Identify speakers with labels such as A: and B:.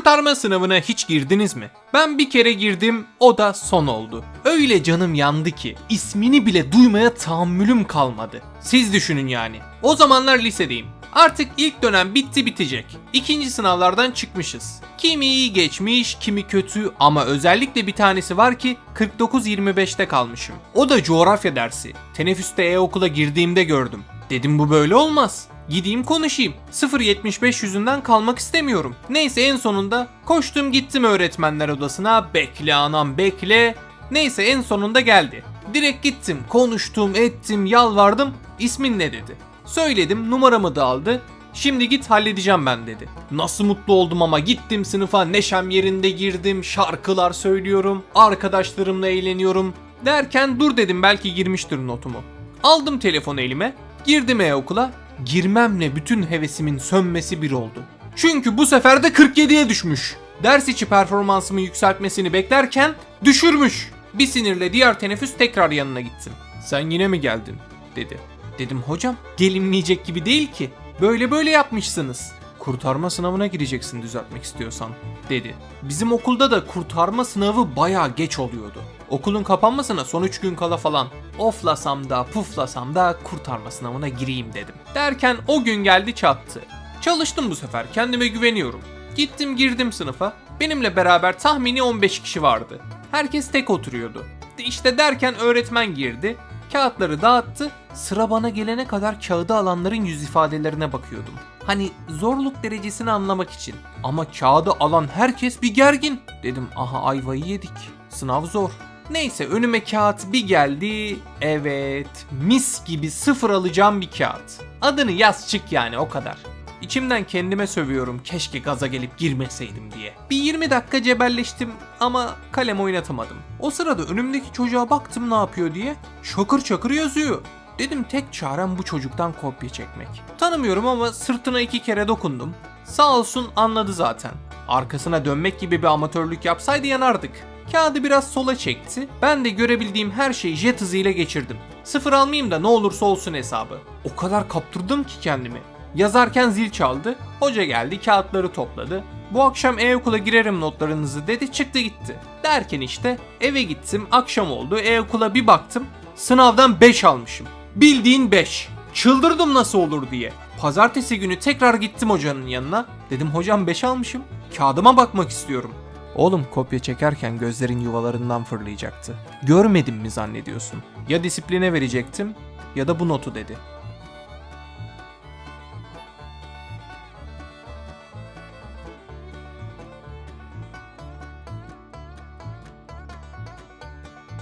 A: Kurtarma sınavına hiç girdiniz mi? Ben bir kere girdim, o da son oldu. Öyle canım yandı ki ismini bile duymaya tahammülüm kalmadı. Siz düşünün yani. O zamanlar lisedeyim. Artık ilk dönem bitti bitecek. İkinci sınavlardan çıkmışız. Kimi iyi geçmiş, kimi kötü ama özellikle bir tanesi var ki 49-25'te kalmışım. O da coğrafya dersi. Teneffüste e-okula girdiğimde gördüm. Dedim bu böyle olmaz. Gideyim konuşayım. 0.75 yüzünden kalmak istemiyorum. Neyse en sonunda koştum gittim öğretmenler odasına. Bekle anam bekle. Neyse en sonunda geldi. Direkt gittim konuştum ettim yalvardım. İsmin ne dedi. Söyledim numaramı da aldı. Şimdi git halledeceğim ben dedi. Nasıl mutlu oldum ama gittim sınıfa neşem yerinde girdim şarkılar söylüyorum arkadaşlarımla eğleniyorum derken dur dedim belki girmiştir notumu. Aldım telefonu elime girdim e-okula girmemle bütün hevesimin sönmesi bir oldu. Çünkü bu sefer de 47'ye düşmüş. Ders içi performansımı yükseltmesini beklerken düşürmüş. Bir sinirle diğer teneffüs tekrar yanına gittim. Sen yine mi geldin? dedi. Dedim hocam gelinmeyecek gibi değil ki. Böyle böyle yapmışsınız. Kurtarma sınavına gireceksin düzeltmek istiyorsan dedi. Bizim okulda da kurtarma sınavı bayağı geç oluyordu. Okulun kapanmasına son 3 gün kala falan. Oflasam da puflasam da kurtarma sınavına gireyim dedim. Derken o gün geldi çattı. Çalıştım bu sefer kendime güveniyorum. Gittim girdim sınıfa. Benimle beraber tahmini 15 kişi vardı. Herkes tek oturuyordu. İşte derken öğretmen girdi. Kağıtları dağıttı. Sıra bana gelene kadar kağıdı alanların yüz ifadelerine bakıyordum. Hani zorluk derecesini anlamak için. Ama kağıdı alan herkes bir gergin. Dedim aha ayvayı yedik. Sınav zor. Neyse önüme kağıt bir geldi. Evet mis gibi sıfır alacağım bir kağıt. Adını yaz çık yani o kadar. İçimden kendime sövüyorum keşke gaza gelip girmeseydim diye. Bir 20 dakika cebelleştim ama kalem oynatamadım. O sırada önümdeki çocuğa baktım ne yapıyor diye. Şakır şakır yazıyor. Dedim tek çarem bu çocuktan kopya çekmek. Tanımıyorum ama sırtına iki kere dokundum. Sağ olsun anladı zaten. Arkasına dönmek gibi bir amatörlük yapsaydı yanardık. Kağıdı biraz sola çekti. Ben de görebildiğim her şeyi jet hızıyla geçirdim. Sıfır almayayım da ne olursa olsun hesabı. O kadar kaptırdım ki kendimi. Yazarken zil çaldı. Hoca geldi kağıtları topladı. Bu akşam e-okula girerim notlarınızı dedi çıktı gitti. Derken işte eve gittim akşam oldu e-okula bir baktım. Sınavdan 5 almışım. Bildiğin 5. Çıldırdım nasıl olur diye. Pazartesi günü tekrar gittim hocanın yanına. Dedim hocam 5 almışım. Kağıdıma bakmak istiyorum. Oğlum kopya çekerken gözlerin yuvalarından fırlayacaktı. Görmedim mi zannediyorsun? Ya disipline verecektim ya da bu notu dedi.